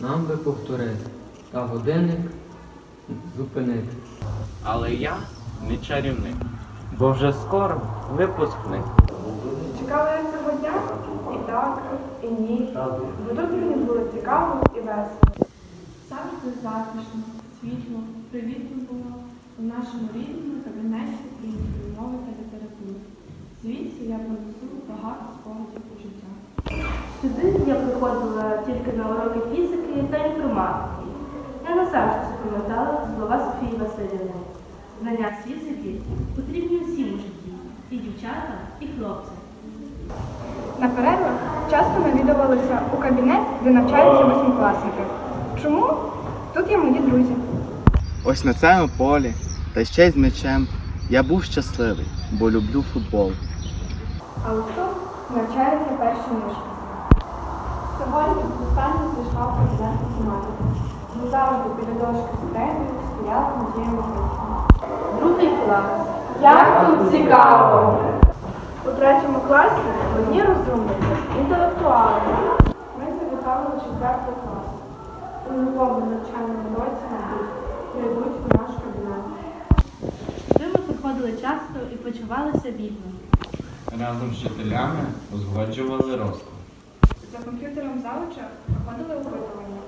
Нам би повторити, та годинник зупинити. Але я не чарівник, бо вже скоро випускник. Чекала я цього дня і так, і ні. Бо тут мені було цікаво і весело. Завжди затишно, світло, привітно було у нашому рідному кабінеті української мови та літератури. Звідси я понесу багато спогадів у життя. Сюди я приходила тільки на уроки та інформатики. Я назавжди запам'ятала слова Софії Васильівни. Знання фізики потрібні усім у житті, і дівчатам, і хлопцям. На перервах часто навідувалися у кабінет, де навчаються восьмикласники. Чому? Тут є мої друзі. Ось на цьому полі, та ще й з м'ячем, я був щасливий, бо люблю футбол. А ось тут навчаються перші мишки. Сьогодні останній зайшла в кабінет математики. Ми завжди біля дошки з тренером стояли Надія Михайлівна. Другий клас. Як тут цікаво! У третьому класі одні розумниці, інтелектуали. Ми завітали у четвертий клас. У новому навчальному році мабуть, прийдуть у наш кабінет. Сюди ми приходили часто і почувалися бідно. Разом з вчителями узгоджували розклад. За комп'ютером завуча проходили опитування.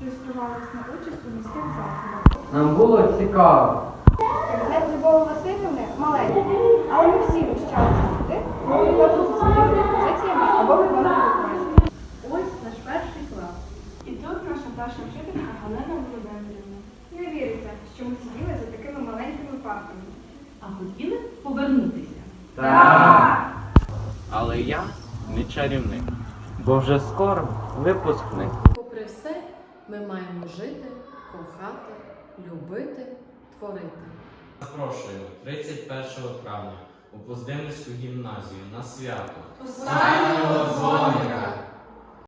Реєструвалися на участь у міських заходах. Нам було цікаво. Кабінет Любови Васильівни маленький, але ми всі вчалися сюди, ми виходили зі своїми пропозиціями або виконували квести. Ось наш перший клас. І тут наша перша вчителька Галина Володимирівна. Не віриться, що ми сиділи за такими маленькими партами. А хотіли повернутися. Так! Але я не чарівник, бо вже скоро випускник. Попри все, ми маємо жити, кохати, любити, творити. Запрошую 31 травня у Поздимирську гімназію на свято. Останнього дзвоника!